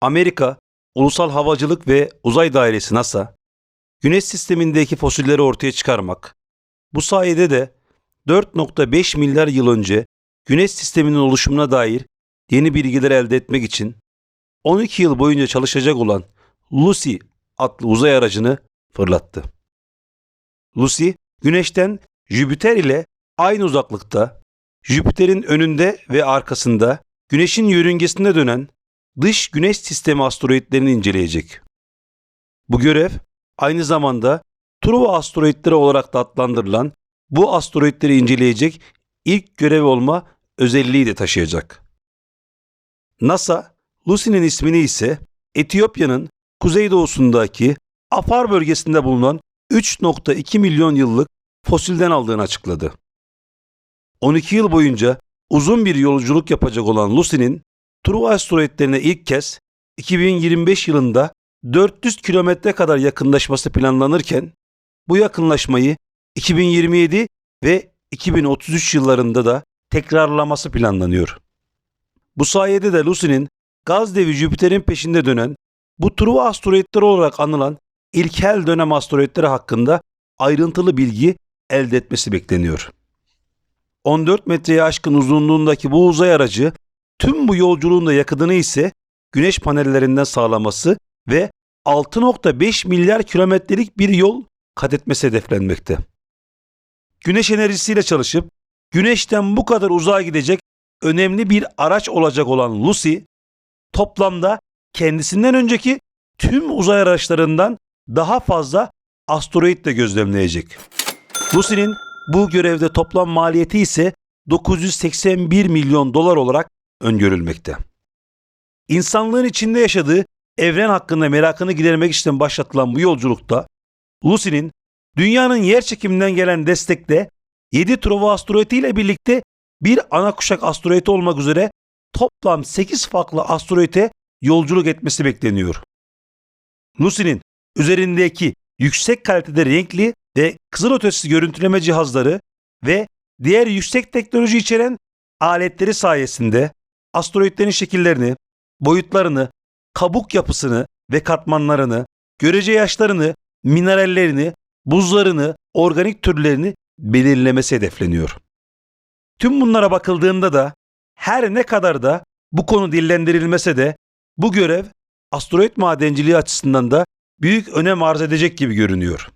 Amerika Ulusal Havacılık ve Uzay Dairesi NASA, Güneş sistemindeki fosilleri ortaya çıkarmak, bu sayede de 4.5 milyar yıl önce Güneş sisteminin oluşumuna dair yeni bilgiler elde etmek için 12 yıl boyunca çalışacak olan Lucy adlı uzay aracını fırlattı. Lucy, Güneş'ten Jüpiter ile aynı uzaklıkta, Jüpiter'in önünde ve arkasında Güneş'in yörüngesinde dönen dış Güneş sistemi asteroidlerini inceleyecek. Bu görev aynı zamanda Truva asteroidleri olarak da adlandırılan bu asteroidleri inceleyecek ilk görev olma özelliği de taşıyacak. NASA, Lucy'nin ismini ise Etiyopya'nın kuzeydoğusundaki Afar bölgesinde bulunan 3.2 milyon yıllık fosilden aldığını açıkladı. 12 yıl boyunca uzun bir yolculuk yapacak olan Lucy'nin Truva asteroidlerine ilk kez 2025 yılında 400 kilometre kadar yakınlaşması planlanırken bu yakınlaşmayı 2027 ve 2033 yıllarında da tekrarlaması planlanıyor. Bu sayede de Lucy'nin gaz devi Jüpiter'in peşinde dönen bu Truva asteroidleri olarak anılan ilkel dönem asteroidleri hakkında ayrıntılı bilgi elde etmesi bekleniyor. 14 metreye aşkın uzunluğundaki bu uzay aracı tüm bu yolculuğun da yakıtını ise güneş panellerinden sağlaması ve 6.5 milyar kilometrelik bir yol kat etmesi hedeflenmekte. Güneş enerjisiyle çalışıp güneşten bu kadar uzağa gidecek önemli bir araç olacak olan Lucy toplamda kendisinden önceki tüm uzay araçlarından daha fazla asteroid de gözlemleyecek. Lucy'nin bu görevde toplam maliyeti ise 981 milyon dolar olarak öngörülmekte. İnsanlığın içinde yaşadığı evren hakkında merakını gidermek için başlatılan bu yolculukta Lucy'nin dünyanın yer çekiminden gelen destekle 7 Truva asteroidi ile birlikte bir ana kuşak asteroidi olmak üzere toplam 8 farklı asteroide yolculuk etmesi bekleniyor. Lucy'nin üzerindeki yüksek kalitede renkli ve kızılötesi görüntüleme cihazları ve diğer yüksek teknoloji içeren aletleri sayesinde asteroidlerin şekillerini, boyutlarını, kabuk yapısını ve katmanlarını, görece yaşlarını, minerallerini, buzlarını, organik türlerini belirlemesi hedefleniyor. Tüm bunlara bakıldığında da her ne kadar da bu konu dillendirilmese de bu görev asteroid madenciliği açısından da büyük önem arz edecek gibi görünüyor.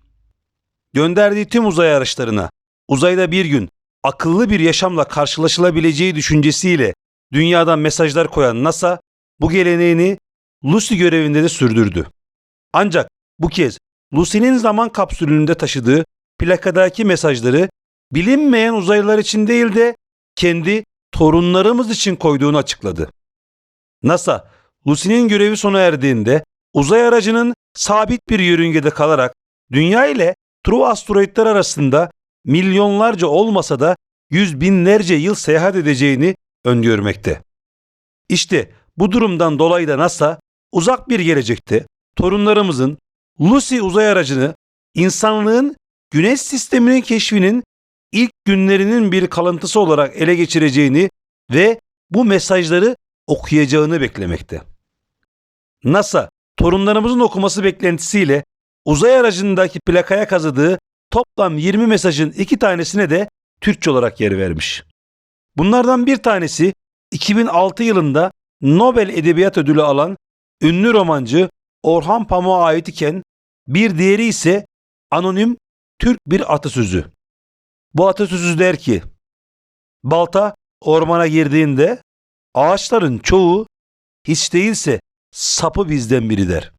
Gönderdiği tüm uzay araçlarına uzayda bir gün akıllı bir yaşamla karşılaşılabileceği düşüncesiyle dünyadan mesajlar koyan NASA bu geleneğini Lucy görevinde de sürdürdü. Ancak bu kez Lucy'nin zaman kapsülünde taşıdığı plakadaki mesajları bilinmeyen uzaylılar için değil de kendi torunlarımız için koyduğunu açıkladı. NASA, Lucy'nin görevi sona erdiğinde uzay aracının sabit bir yörüngede kalarak Dünya ile Truva asteroidler arasında milyonlarca olmasa da yüz binlerce yıl seyahat edeceğini öngörmekte. İşte bu durumdan dolayı da NASA uzak bir gelecekte torunlarımızın Lucy uzay aracını insanlığın güneş sisteminin keşfinin ilk günlerinin bir kalıntısı olarak ele geçireceğini ve bu mesajları okuyacağını beklemekte. NASA torunlarımızın okuması beklentisiyle uzay aracındaki plakaya kazıdığı toplam 20 mesajın iki tanesine de Türkçe olarak yer vermiş. Bunlardan bir tanesi 2006 yılında Nobel Edebiyat Ödülü alan ünlü romancı Orhan Pamuk'a ait iken bir diğeri ise anonim Türk bir atasözü. Bu atasözü der ki, Balta ormana girdiğinde ağaçların çoğu hiç değilse sapı bizden biri der.